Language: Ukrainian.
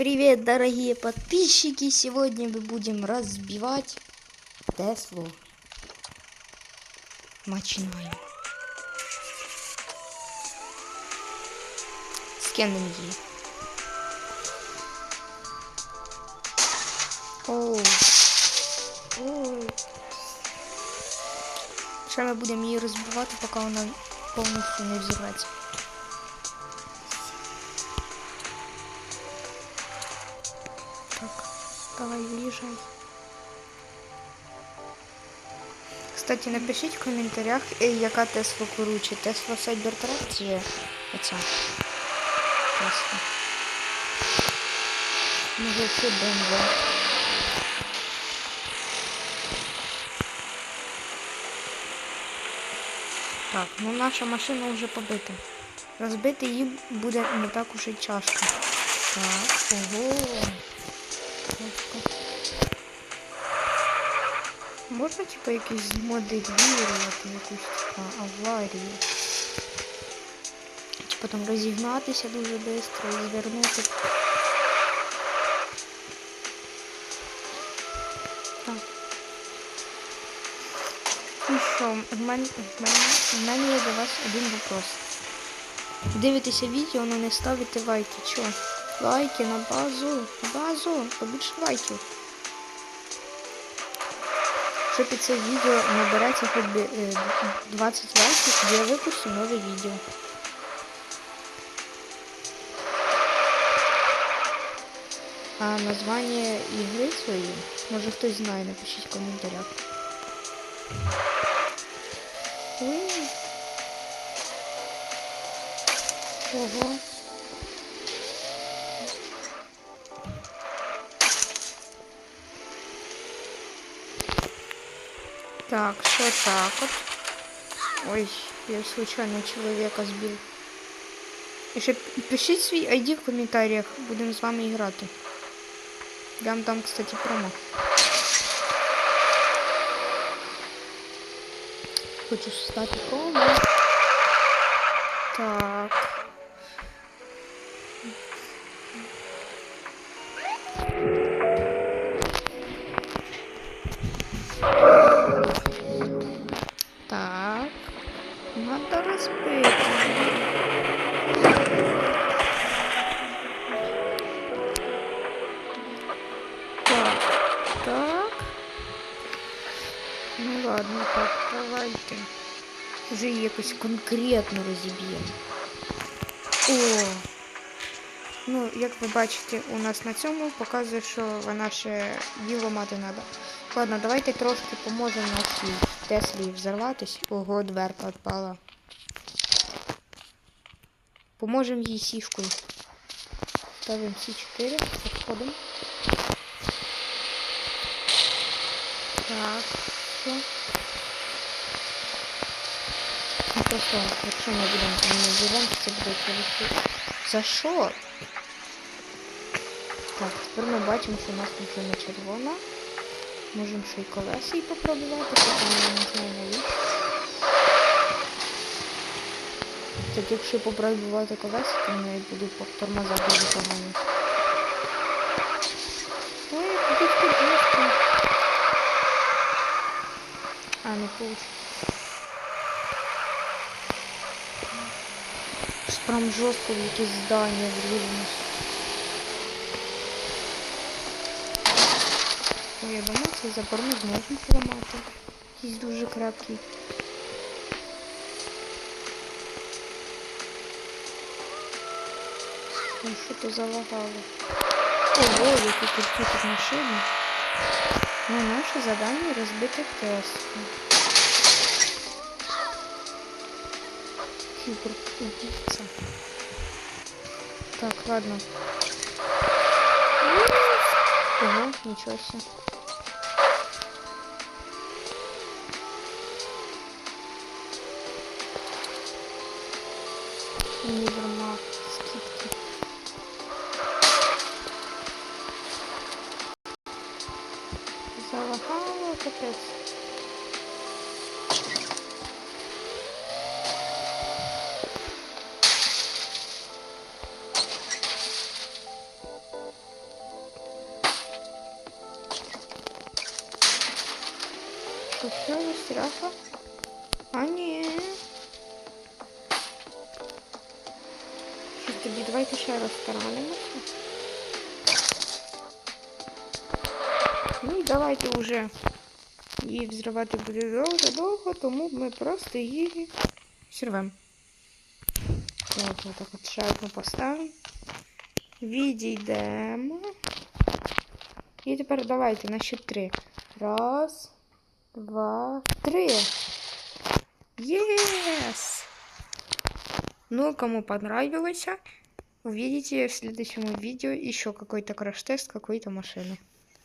Привет, дорогие подписчики! Сегодня мы будем разбивать Теслу. Начинаем. Скинем її. Оу. Ой. Ще ми будемо її розбивати, поки вона повністю не взірветься. Давай виезжай. Кстати, напишіть в коментарях, е, яка Тесла круче. Тесла Cybertruck чи оця Тесла. Може це BMW. Так, ну наша машина вже побита. Розбити її буде не так уж і тяжко. Так, ого. Можна типа якийсь змоделірувати якусь типа аварію. Типа там розігнатися дуже швидко і звернути. Так. Ну що, в мене, в мене, в вас один вопрос. Дивитеся відео, але не ставите лайки. Чого? Лайки на базу, на базу, побільше лайків. Що під це відео набереться хоч би е, 20 лайків, я випущу нове відео. А названня ігри свої, може хтось знає, напишіть в коментарях. Ого. Так, что так вот. Ой, я случайно человека сбил. І ще пишіть ID в коментарях, будемо з вами грати. Я вам дам, кстати, промо. Хочу стати промо. Так. Вже якось конкретно розіб'ємо. О! Ну, як ви бачите, у нас на цьому показує, що вона ще діло мати треба. Ладно, давайте трошки поможемо нашій Теслі взорватись. Ого, дверка відпала. Поможемо їй сішкою. Ставимо всі 4, підходимо. Так, все. Ну просто, якщо ми будемо там то це буде. За що? Так, тепер ми бачимо, що у нас тут вже не червона. Можемо ще й колеса і попробувати, поки я не знаю навіщо. Так якщо попробувати колеса, то вони будуть по тормоза дуже погані. Ой, куди подушку. А, не получится. Прям жорстко в якесь здання врізалось. Ой, я думаю, цей забор не зможемо поламати. Якийсь дуже крепкий. Ой, що то залагало? Ого, які тут машини. Ну, наше задание разбито Теслу. Фигур убийца. Так, ладно. Ого, ничего себе. Универмаг, Що, що, застряха? А ні. Що тоді, давайте ще раз стараємося. Ну і давайте вже її взривати буде дуже довго, тому ми просто її взірвемо. От, отак от ще одну поставимо. Відійдемо. І тепер давайте на счет три. Раз, Два, три. Yes! Ну, кому понравилось, увидите в следующем видео еще какой-то краш-тест какой-то машины.